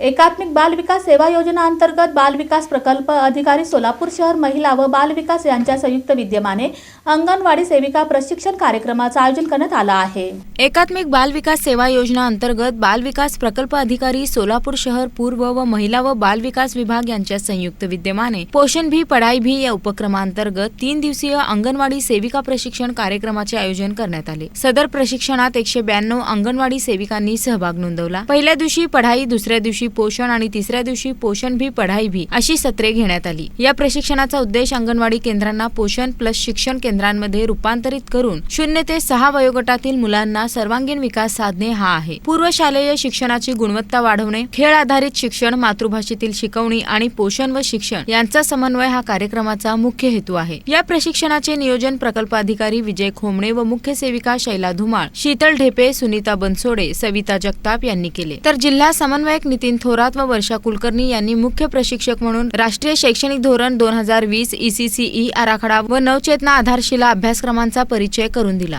एकात्मिक बाल विकास सेवा योजना अंतर्गत बाल विकास प्रकल्प अधिकारी सोलापूर शहर महिला व बाल विकास यांच्या संयुक्त विद्यमाने अंगणवाडी सेविका प्रशिक्षण कार्यक्रमाचं आयोजन करण्यात आलं आहे. एकात्मिक बाल विकास सेवा योजना अंतर्गत बाल विकास प्रकल्प अधिकारी सोलापूर शहर पूर्व व महिला व बाल विकास विभाग यांच्या संयुक्त विद्यमाने पोषण भी पढाई भी या उपक्रमांतर्गत तीन दिवसीय अंगणवाडी सेविका प्रशिक्षण कार्यक्रमाचे आयोजन करण्यात आले. सदर प्रशिक्षणात एकशे ब्याण्णव अंगणवाडी सेविकांनी सहभाग नोंदवला. पहिल्या दिवशी पढाई दुसऱ्या दिवशी पोषण आणि तिसऱ्या दिवशी पोषण भी पढाई भी अशी सत्रे घेण्यात आली. या प्रशिक्षणाचा उद्देश अंगणवाडी केंद्रांना पोषण प्लस शिक्षण केंद्रांमध्ये रूपांतरित करून शून्य ते सहा वयोगटातील मुलांना सर्वांगीण विकास साधणे हा आहे. पूर्व शालेय शिक्षणाची गुणवत्ता वाढवणे खेळ आधारित शिक्षण मातृभाषेतील शिकवणी आणि पोषण व शिक्षण यांचा समन्वय हा कार्यक्रमाचा मुख्य हेतू आहे. या प्रशिक्षणाचे नियोजन प्रकल्प अधिकारी विजय खोमणे व मुख्य सेविका शैला धुमाळ शीतल ढेपे सुनीता बनसोडे सविता जगताप यांनी केले. तर जिल्हा समन्वयक नितीन थोरात व वर्षा कुलकर्णी यांनी मुख्य प्रशिक्षक म्हणून राष्ट्रीय शैक्षणिक धोरण दोन हजार वीस ईसीसीई आराखडा व नवचेतना आधारशिला अभ्यासक्रमांचा परिचय करून दिला.